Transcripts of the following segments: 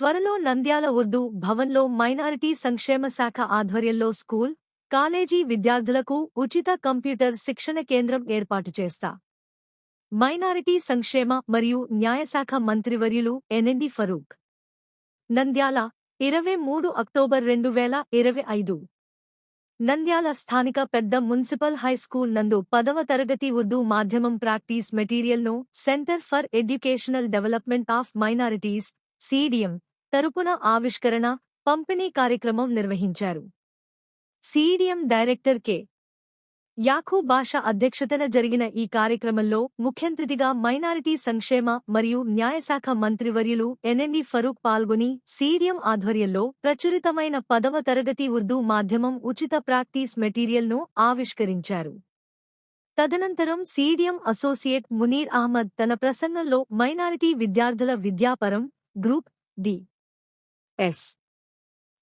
త్వరలో నంద్యాల ఉర్దూ భవన్లో మైనారిటీ సంక్షేమ శాఖ ఆధ్వర్యంలో స్కూల్ కాలేజీ విద్యార్థులకు ఉచిత కంప్యూటర్ శిక్షణ కేంద్రం ఏర్పాటు చేస్తా. మైనారిటీ సంక్షేమ మరియు న్యాయశాఖ మంత్రివర్యులు ఎన్ఎండి ఫరూక్. నంద్యాల ఇరవై మూడు అక్టోబర్ రెండు వేల ఇరవై ఐదు. నంద్యాల స్థానిక పెద్ద మున్సిపల్ హైస్కూల్ నందు పదవ తరగతి ఉర్దూ మాధ్యమం ప్రాక్టీస్ మెటీరియల్ను centre for educational development of minorities CDM తరపున ఆవిష్కరణ పంపిణీ కార్యక్రమం నిర్వహించారు. CDM director K. Yakhoo Basha అధ్యక్షతన జరిగిన ఈ కార్యక్రమంలో ముఖ్యంతిథిగా మైనారిటీ సంక్షేమ మరియు న్యాయశాఖ మంత్రివర్యులు ఎన్ఎండి ఫరూక్ పాల్గొని సీడియం ఆధ్వర్యంలో ప్రచురితమైన పదవ తరగతి ఉర్దూ మాధ్యమం ఉచిత ప్రాక్టీస్ మెటీరియల్ను ఆవిష్కరించారు. తదనంతరం సీడియం అసోసియేట్ మునీర్ అహ్మద్ తన ప్రసంగంలో మైనారిటీ విద్యార్థుల విద్యాపరం group D. S.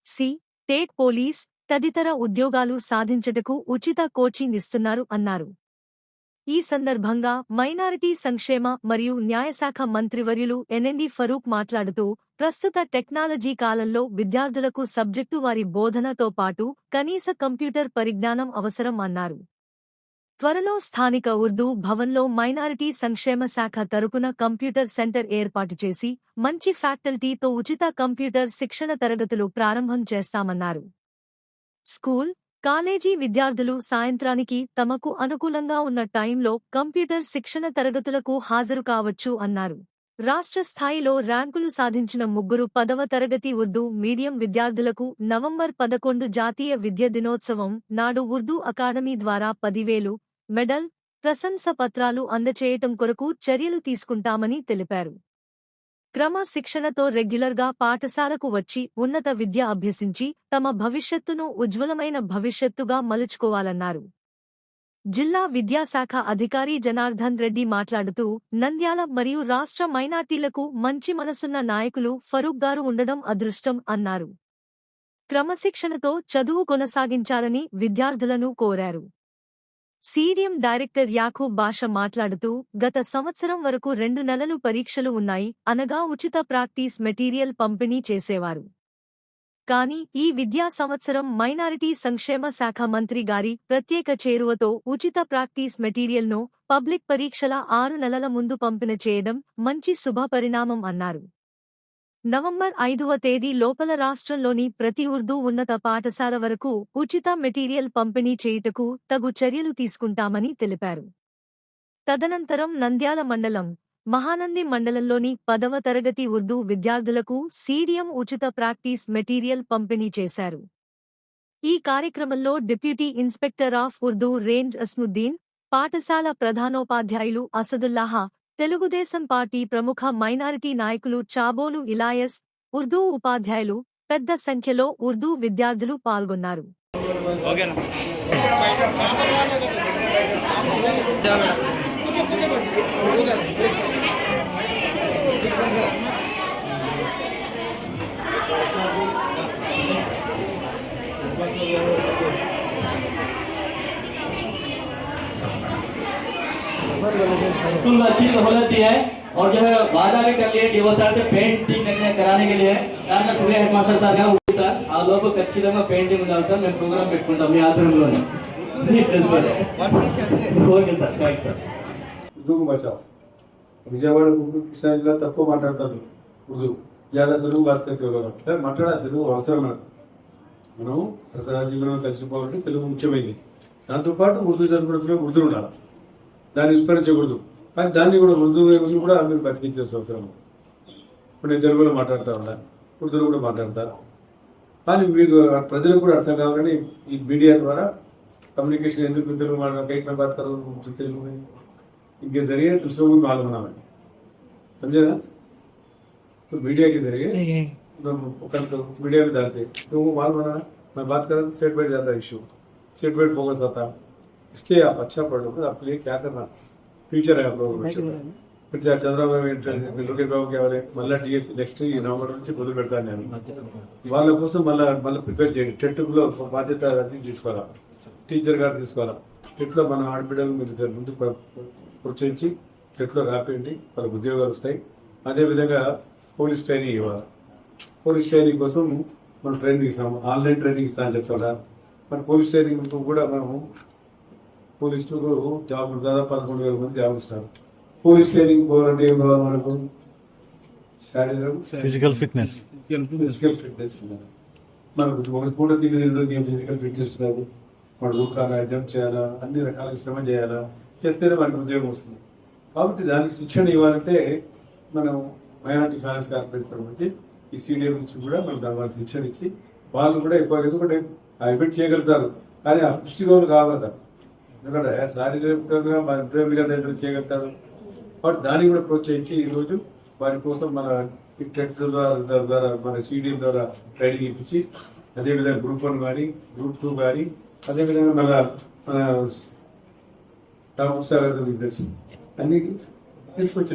C. State police తదితర ఉద్యోగాలు సాధించటకు ఉచిత కోచింగ్ ఇస్తున్నారు అన్నారు. ఈ సందర్భంగా మైనారిటీ సంక్షేమ మరియు న్యాయశాఖ మంత్రివర్యులు ఎన్ఎండి ఫరూక్ మాట్లాడుతూ ప్రస్తుత టెక్నాలజీ కాలంలో విద్యార్థులకు సబ్జెక్టు వారి బోధనతో పాటు కనీస కంప్యూటర్ పరిజ్ఞానం అవసరం అన్నారు. త్వరలో స్థానిక ఉర్దూ భవన్లో మైనారిటీ సంక్షేమ శాఖ తరపున కంప్యూటర్ సెంటర్ ఏర్పాటు చేసి మంచి ఫ్యాకల్టీతో ఉచిత కంప్యూటర్ శిక్షణ తరగతులు ప్రారంభం చేస్తామన్నారు. స్కూల్ కాలేజీ విద్యార్థులు సాయంత్రానికి తమకు అనుకూలంగా ఉన్న టైంలో కంప్యూటర్ శిక్షణ తరగతులకు హాజరు కావచ్చు అన్నారు. రాష్ట్ర స్థాయిలో ర్యాంకులు సాధించిన ముగ్గురు పదవ తరగతి ఉర్దూ మీడియం విద్యార్థులకు నవంబర్ పదకొండు జాతీయ విద్య దినోత్సవం నాడు ఉర్దూ అకాడమీ ద్వారా పదివేలు మెడల్ ప్రశంస పత్రాలు అందచేయటం కొరకు చర్యలు తీసుకుంటామని తెలిపారు. క్రమశిక్షణతో రెగ్యులర్గా పాఠశాలకు వచ్చి ఉన్నత విద్య అభ్యసించి తమ భవిష్యత్తును ఉజ్వలమైన భవిష్యత్తుగా మలుచుకోవాలన్నారు. జిల్లా విద్యాశాఖ అధికారి జనార్దన్ రెడ్డి మాట్లాడుతూ నంద్యాల మరియు రాష్ట్ర మైనార్టీలకు మంచి మనసున్న నాయకులు ఫరూక్ గారు ఉండడం అదృష్టం అన్నారు. క్రమశిక్షణతో చదువు కొనసాగించాలని విద్యార్థులను కోరారు. సీడీఎం డైరెక్టర్ యాకూబ్ బాష మాట్లాడుతూ గత సంవత్సరం వరకు రెండు నెలలు పరీక్షలు ఉన్నాయి అనగా ఉచిత ప్రాక్టీస్ మెటీరియల్ పంపిణీ చేసేవారు. కానీ ఈ విద్యా సంవత్సరం మైనారిటీ సంక్షేమ శాఖ మంత్రి గారి ప్రత్యేక చేరువతో ఉచిత ప్రాక్టీస్ మెటీరియల్ను పబ్లిక్ పరీక్షల ఆరు నెలల ముందు పంపిన చేయడం మంచి శుభపరిణామం అన్నారు. నవంబర్ ఐదవ తేదీ లోపల రాష్ట్రంలోని ప్రతి ఉర్దూ ఉన్నత పాఠశాల వరకు ఉచిత మెటీరియల్ పంపిణీ చేయుటకు తగు చర్యలు తీసుకుంటామని తెలిపారు. తదనంతరం నంద్యాల మండలం మహానంది మండలంలోని పదవ తరగతి ఉర్దూ విద్యార్థులకు సీడియం ఉచిత ప్రాక్టీస్ మెటీరియల్ పంపిణీ చేశారు. ఈ కార్యక్రమంలో deputy inspector of Urdu range Asmuddin పాఠశాల ప్రధానోపాధ్యాయులు అసదుల్లాహా తెలుగుదేశం పార్టీ ప్రముఖ మైనారిటీ నాయకులు చాబోలు ఇలాయస్ ఉర్దూ ఉపాధ్యాయులు పెద్ద సంఖ్యలో ఉర్దూ విద్యార్థులు పాల్గొన్నారు. स्कूल में अच्छी सहूलत दी है और जो है वादा भी कर लिए डीओ सर से पेंटिंग कराने के लिए సార్ నాకు సూర్య హెడ్ మాస్టర్ సార్ గారు ఉంది సార్ ఆ లోపు ఖచ్చితంగా పెయింటింగ్ ఉండాలి సార్ మేము ప్రోగ్రామ్ పెట్టుకుంటాం మీ ఆధ్వర్యంలోనే okay sir thank sir Telugu Bachao Vijayawada Guntur Krishna జిల్లా తక్కువ మాట్లాడతారు ఉర్దూ యాదా తెలుగు భారతదేశంలో సార్ మాట్లాడాలి తెలుగు అవసరం మనకు మనం ప్రజా జీవనంలో కలిసిపోవాలంటే తెలుగు ముఖ్యమైనది దాంతోపాటు ఉర్దూ చదువుకున్నప్పుడు ఉర్దూ ఉండాలి దాన్ని విస్మరించకూడదు కానీ దాన్ని కూడా ఉర్దూ వైపుని కూడా మీరు బతికించాల్సిన అవసరం ఉంది. ఇప్పుడు నేను తెలుగులో మాట్లాడుతూ ఉన్నా ఉర్దూలో కూడా మాట్లాడతా కానీ మీకు ప్రజలకు కూడా అర్థం కావాలని ఈ మీడియా ద్వారా कम्युनिकेशन ఎందుకు తెలుగు మాట్లాడ कई मैं बात कर रहा हूँ तेलुगु में इनके जरिए दूसरों को मालूम होना है समझे ना तो मीडिया के जरिए तो मीडिया में डालते तो वो मालूम होना मैं बात कर रहा था स्टेट वाइड जाता इशू स्टेट वाइड फोकस आता इसलिए आप अच्छा पढ़ लो आपके लिए क्या करना फ्यूचर है आप लोगों के बच्चों का फिर चाहे చంద్రబాబు లోకేష్ బాబు కావాలి మళ్ళీ డిఎస్సి నెక్స్ట్ ఈ నవంబర్ నుంచి మొదలు పెడతాను నేను వాళ్ళ కోసం మళ్ళీ మళ్ళీ ప్రిపేర్ చేయండి టెట్లో బాధ్యత అది తీసుకోవాలా టీచర్ గారు తీసుకోవాలా టెట్లో మన ఆడబిడ్డలు మీరు ఇద్దరు ముందు ప్ర- ప్రోత్సహించి టెట్లో రాపేయండి వాళ్ళకి ఉద్యోగాలు వస్తాయి అదేవిధంగా పోలీస్ ట్రైనింగ్ ఇవ్వాలి పోలీస్ ట్రైనింగ్ కోసం మనం ట్రైనింగ్ ఇస్తాము ఆన్లైన్ ట్రైనింగ్ ఇస్తా అని చెప్తాడా మన పోలీస్ ట్రైనింగ్ కూడా మనము పోలీసులకు జాబ్ దాదాపు పదకొండు వేల మంది జాబ్ ఇస్తారు. పోలీస్ ట్రైనింగ్ పోవాలంటే ఏం కావాలి మనకు? శారీరక ఫిజికల్ ఫిట్నెస్ ఫిజికల్ ఫిట్నెస్ మనకు ఒక పూట తిండి తినడానికి ఏం ఫిజికల్ ఫిట్నెస్ కాదు మనం ఊకాలా జంప్ చేయాలా అన్ని రకాల శ్రమ చేయాలా? చేస్తేనే మనకు ఉద్యోగం వస్తుంది. కాబట్టి దానికి శిక్షణ ఇవ్వాలంటే మనం మైనార్టీ ఫైనాన్స్ కార్పొరేషన్ నుంచి ఈ సీనియర్ నుంచి కూడా మనం దాని శిక్షణ ఇచ్చి వాళ్ళు కూడా ఎక్కువ ఎందుకంటే ఆ ఎఫెక్ట్ చేయగలుగుతారు. కానీ ఆ పుష్టిగోలు కావాలి ఎందుకంటే శారీరకంగా మన ఉద్యోగులుగా దగ్గర చేయగలుగుతాడు. కాబట్టి దాన్ని కూడా ప్రోత్సహించి ఈరోజు వారి కోసం మన టెట్ ద్వారా ద్వారా మన సిడిఎం ద్వారా ట్రైనింగ్ ఇప్పించి అదేవిధంగా గ్రూప్ వన్ కానీ గ్రూప్ టూ కానీ అదేవిధంగా మన మన టాప్ సార్ బిజినెస్ అన్ని తీసుకొచ్చి